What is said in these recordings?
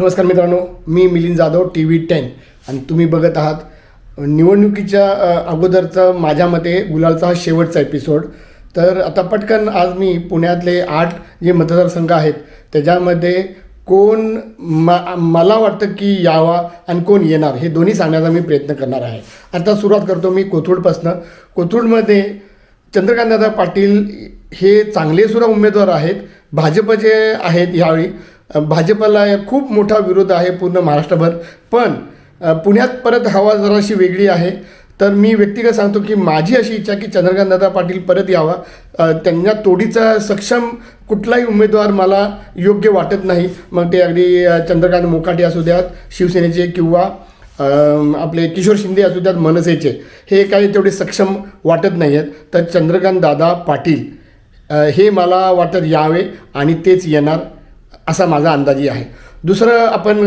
नमस्कार मित्रांनो मी Milind Jadhav T V ten. आणि तुम्ही बघत आहात निवडणुकीच्या अगोदरचं अगोदरचा माझ्या मते गुलालचा हा शेवटचा एपिसोड तर आता पटकन आज मी पुण्यातले आठ जे मतदारसंघ आहेत त्याच्यामध्ये कोण मा मला वाटतं की यावा आणि कोण येणार हे दोन्ही सांगण्याचा मी प्रयत्न करणार आहे. आता सुरुवात करतो मी कोथरूडपासनं. कोथरूडमध्ये चंद्रकांतदादा पाटील हे चांगले सुद्धा उमेदवार आहेत. भाजपचे आहेत यावेळी. भाजपला खूप मोठा विरोध आहे पूर्ण महाराष्ट्रभर. पण पुण्यात परत हवा जराशी वेगळी आहे. तर मी व्यक्तिगत सांगतो की माझी अशी इच्छा की चंद्रकांतदादा पाटील परत यावा. त्यांना तोडीचा सक्षम कुठलाही उमेदवार मला योग्य वाटत नाही. मग ते अगदी चंद्रकांत मोकाटे असू द्यात शिवसेनेचे किंवा आपले किशोर शिंदे असू द्यात मनसेचे हे काही तेवढे सक्षम वाटत नाही आहेत तर चंद्रकांत दादा पाटील हे मला वाटत यावे आणि तेच येणार. असा माझा अंदाजी आहे. दुसरं आपण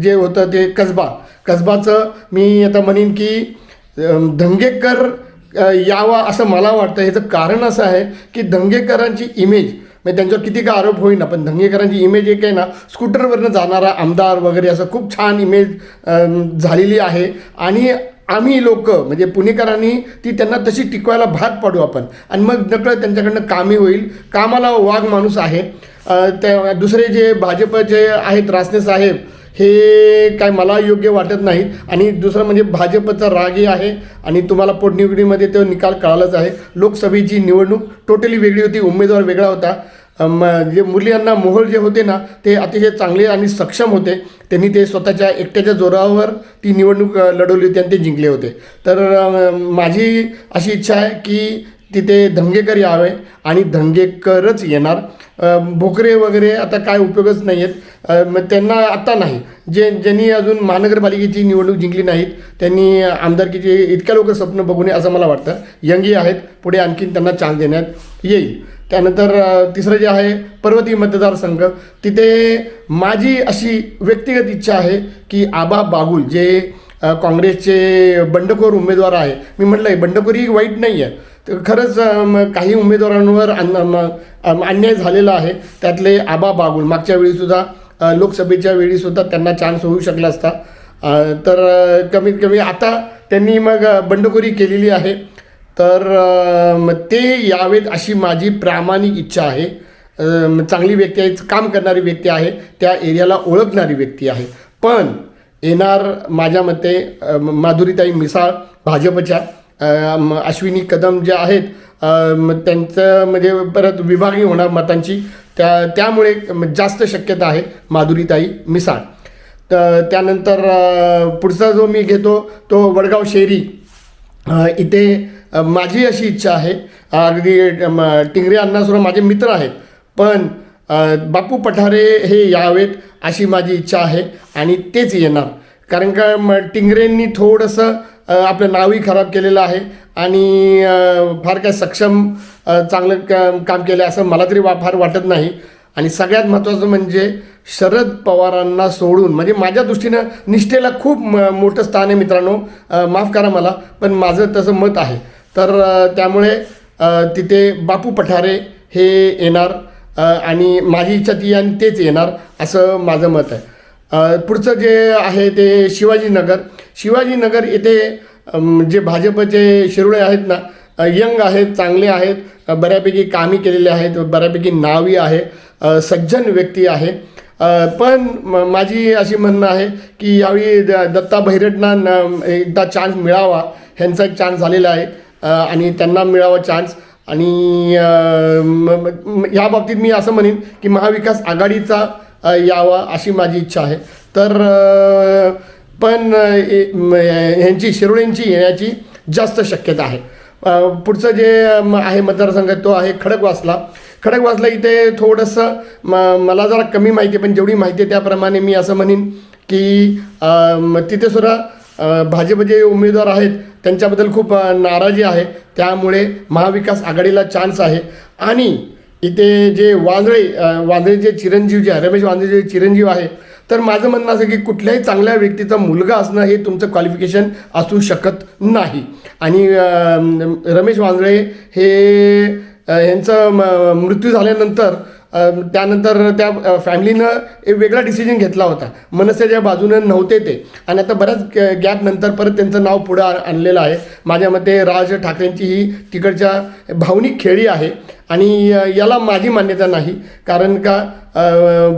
जे होतं ते कसबा. कसबाचं मी आता म्हणेन की धंगेकर यावा असं मला वाटतं. ह्याचं कारण असं आहे की दंगेकरांची इमेज म्हणजे त्यांच्यावर किती का आरोप होईना पण दंगेकरांची इमेज एक आहे ना स्कूटरवरनं जाणारा आमदार वगैरे असं खूप छान इमेज झालेली आहे. आणि आम्ही लोक म्हणजे पुणेकरांनी ती त्यांना तशी टिकवायला भाग पाडू आपण. आणि मग नकळत त्यांच्याकडनं कामे होईल. कामाला वाघ माणूस आहे. त्या दुसरे जे भाजपचे आहेत रासने साहेब हे काय मला योग्य वाटत नाही. आणि दुसरं म्हणजे भाजपचा रागही आहे. आणि तुम्हाला पोटनिवडीमध्ये तो निकाल कळालाच आहे. लोकसभेची निवडणूक टोटली वेगळी होती. उमेदवार वेगळा होता. जे मुलींना मोहोळ जे होते ना ते अतिशय चांगले आणि सक्षम होते. त्यांनी ते स्वतःच्या एकट्याच्या जोरावर ती निवडणूक लढवली होती आणि ते जिंकले होते. तर माझी अशी इच्छा आहे की तिथे धंगेकर यावे आणि धंगेकरच येणार. भोकरे वगैरे आता काय उपयोगच नाही आहेत मग त्यांना आत्ता नाही. जे ज्यांनी अजून महानगरपालिकेची निवडणूक जिंकली नाहीत त्यांनी आमदारकीचे इतक्या लोक स्वप्न बघू नये असं मला वाटतं. यंगी आहेत. पुढे आणखीन त्यांना चान्स देण्यात येईल. त्यानंतर तिसरं जे आहे पर्वती मतदारसंघ. तिथे माझी अशी व्यक्तिगत इच्छा आहे की आबा बागुल जे काँग्रेसचे बंडखोर उमेदवार आहे. मी म्हटलं आहे बंडखोरी वाईट नाही आहे तर खरंच काही उमेदवारांवर अन्याय झालेला आहे. त्यातले आबा बागुल मागच्या वेळीसुद्धा लोकसभेच्या वेळीसुद्धा त्यांना चान्स होऊ शकला असता. तर कमीत कमी आता त्यांनी मग बंडखोरी केलेली आहे. तर मग ते यावेत अशी माझी प्रामाणिक इच्छा आहे. चांगली व्यक्ती आहे काम करणारी व्यक्ती आहे त्या एरियाला ओळखणारी व्यक्ती आहे. पण येणार माझ्या मते माधुरीताई मिसाळ भाजपच्या अश्विनी कदम ज्या आहेत त्यांचं म्हणजे परत विभागणी होणार मतांची. त्या त्यामुळे जास्त शक्यता आहे माधुरीताई मिसाळ. तर त्यानंतर पुढचा जो मी घेतो तो वडगाव शेरी. इथे माझी अशी इच्छा आहे. अगदी म, टिंगरे अण्णासुद्धा माझे मित्र आहेत. पण बापू पठारे हे यावेत अशी माझी इच्छा आहे आणि तेच येणार. कारण का म, टिंगरेंनी थोडंसं आपलं नावही खराब केलेलं आहे आणि फार काय सक्षम चांगलं काम केलं असं मला तरी वा फार वाटत नाही. आणि सगळ्यात महत्त्वाचं म्हणजे शरद पवारांना सोडून म्हणजे माझ्या दृष्टीनं निष्ठेला खूप म मोठं स्थान आहे मित्रांनो. माफ करा मला पण माझं तसं मत आहे. तर त्यामुळे तिथे बापू पठारे हे येणार आणि माझी इच्छा ती आणि तेच येणार असं माझं मत आहे. पुढचं जे आहे ते शिवाजीनगर. शिवाजीनगर येथे जे भाजपचे शिरोळे आहेत ना यंग आहेत चांगले आहेत बऱ्यापैकी कामी केलेले आहेत बऱ्यापैकी नावी आहे. सज्जन व्यक्ती आहे. पण म- माझी अशी म्हणणं आहे की यावेळी द दत्ता भैरटना एकदा चान्स मिळावा. ह्यांचा एक चान्स झालेला आहे. आणि त्यांना मिळावा चान्स आणि या ह्या बाबतीत मी असं म्हणेन की महाविकास आघाडीचा यावा अशी माझी इच्छा आहे. तर पण ह्यांची शिरोळेंची येण्याची जास्त शक्यता आहे. पुढचं जे म- आहे मतदारसंघ तो आहे खडकवासला. खडकवासला इथे थोडंसं म मला जरा कमी माहिती आहे पण जेवढी माहिती आहे त्याप्रमाणे मी असं म्हणेन की तिथे सुद्धा भाजप जे उमेदवार आहेत त्यांच्याबद्दल खूप नाराजी आहे. त्यामुळे महाविकास आघाडीला चान्स आहे. आणि इथे जे वांजळे वांजळे जे चिरंजीव जे आहे रमेश वांजळे जे चिरंजीव आहे तर माझं म्हणणं असं की कुठल्याही चांगल्या व्यक्तीचा मुलगा असणं हे तुमचं क्वालिफिकेशन असू शकत नाही. आणि रमेश वांजळे हे यांचं म- मृत्यू झाल्यानंतर त्यानंतर त्या फॅमिलीनं एक वेगळा डिसिजन घेतला होता. मनसेच्या बाजूनं नव्हते ते. आणि आता बऱ्याच गॅप नंतर परत त्यांचं नाव पुढं आणलेलं आहे. माझ्या मते राज ठाकरेंची ही तिकडच्या भावनिक खेळी आहे. आणि याला माझी मान्यता नाही. कारण का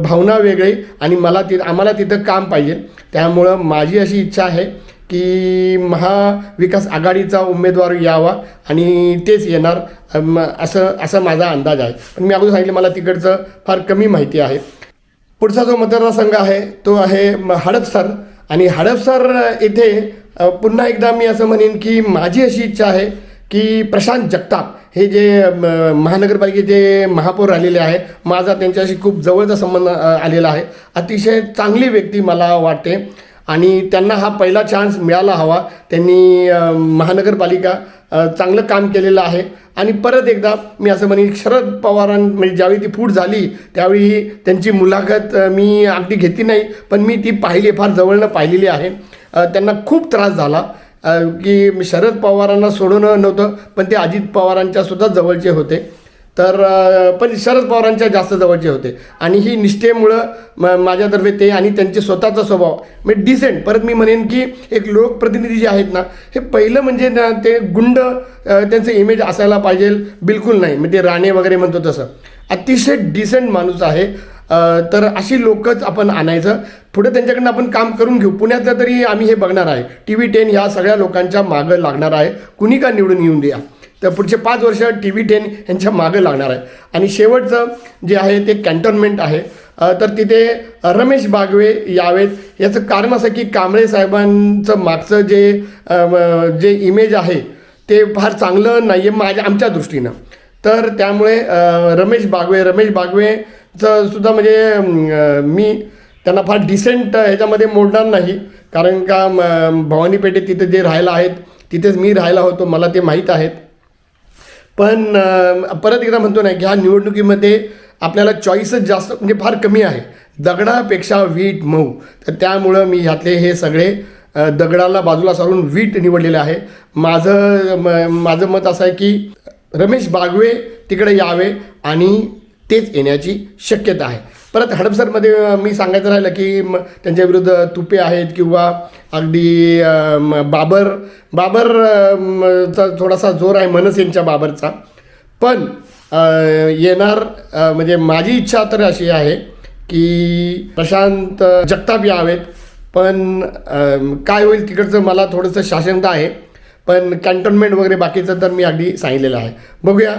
भावना वेगळी आणि मला ति आम्हाला तिथं काम पाहिजे. त्यामुळं माझी अशी इच्छा आहे की महाविकास आघाडीचा उमेदवार यावा आणि तेच येणार. अम, असं असा माझा अंदाज आहे. पण मी अगोदर सांगितलं मला तिकडचं फार कमी माहिती आहे. पुढचा जो मतदारसंघ आहे तो आहे म- हडपसर आणि हडपसर येथे पुन्हा एकदा मी असं म्हणेन की माझी अशी इच्छा आहे की प्रशांत जगताप हे जे महानगरपालिकेचे महापौर आलेले आहे माझा त्यांच्याशी खूप जवळचा संबंध आलेला आहे. अतिशय चांगली व्यक्ती मला वाटते. आणि त्यांना हा पहिला चान्स मिळाला हवा. त्यांनी महानगरपालिका चांगलं काम केलेलं आहे. आणि परत एकदा मी असं म्हणेन शरद पवारां म्हणजे ज्यावेळी ती फूट झाली त्यावेळी त्यांची मुलाखत मी अगदी घेतली नाही पण मी ती पाहिली फार जवळनं पाहिलेली आहे. त्यांना खूप त्रास झाला की शरद पवारांना सोडवणं नव्हतं पण ते अजित पवारांच्या सुद्धा जवळचे होते. तर पण शरद पवारांच्या जास्त जवळचे होते. आणि ही निष्ठेमुळं म माझ्यातर्फे ते आणि त्यांचे स्वतःचा स्वभाव म्हणजे डिसेंट परत मी म्हणेन की एक लोकप्रतिनिधी जे आहेत ना हे पहिलं म्हणजे ना ते गुंड त्यांचं इमेज असायला पाहिजे. बिलकुल नाही. म्हणजे राणे वगैरे म्हणतो तसं. अतिशय डिसेंट माणूस आहे. तर अशी लोकच आपण आणायचं. पुढे त्यांच्याकडनं आपण काम करून घेऊ. पुण्यातलं तरी आम्ही हे बघणार आहे. टी व्ही टेन ह्या सगळ्या लोकांच्या मागं लागणार आहे. कुणी का निवडून येऊन द्या? तर पुढचे पाच वर्ष टी व्ही टेन यांच्या मागं लागणार आहे. आणि शेवटचं जे आहे ते कॅन्टोन्मेंट आहे. तर तिथे रमेश बागवे यावेत. याचं कारण असं की कांबळे साहेबांचं मागचं जे जे इमेज आहे ते फार चांगलं नाही आहे माझ्या आमच्या दृष्टीनं. तर त्यामुळे रमेश बागवे रमेश बागवेचं सुद्धा म्हणजे मी त्यांना फार डिसेंट ह्याच्यामध्ये मोडणार नाही. कारण का म, भवानी पेठेत तिथे जे राहायला आहेत तिथेच मी राहायला होतो मला ते माहीत आहेत. पण परत एकदा म्हणतो नाही की ह्या निवडणुकीमध्ये आपल्याला चॉईसच जास्त म्हणजे फार कमी आहे. दगडापेक्षा वीट मऊ. तर त्यामुळं मी ह्यातले हे सगळे दगडाला बाजूला सारून वीट निवडलेले आहे. माझं म- माझं मत असं आहे की रमेश बागवे तिकडे यावे आणि तेच येण्याची शक्यता आहे. परत हडपसरमध्ये मी सांगायचं राहिलं की म त्यांच्या विरुद्ध तुपे आहेत किंवा अगदी बाबर बाबर चा थोडासा जोर आहे मनस यांच्या बाबरचा. पण येणार म्हणजे माझी इच्छा तर अशी आहे की प्रशांत जगताप यावेत. पण काय होईल तिकडचं मला थोडंसं शासनता आहे. पण कॅन्टोन्मेंट वगैरे बाकीचं तर मी अगदी सांगितलेलं आहे. बघूया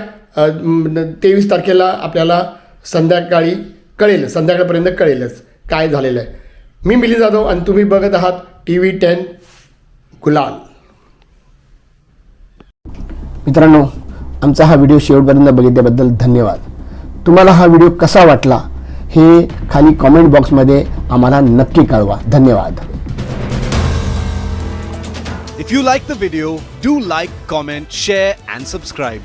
तेवीस तारखेला आपल्याला संध्याकाळी कळेल संध्याकाळपर्यंत कळेलच काय झालेलं आहे. मी मिली जाधव आणि तुम्ही बघत आहात टी व्ही टेन गुलाल. मित्रांनो आमचा हा व्हिडिओ शेवटपर्यंत बघितल्याबद्दल धन्यवाद. तुम्हाला हा व्हिडिओ कसा वाटला हे खाली कॉमेंट बॉक्समध्ये आम्हाला नक्की कळवा. धन्यवाद. If you like the video do like comment share and subscribe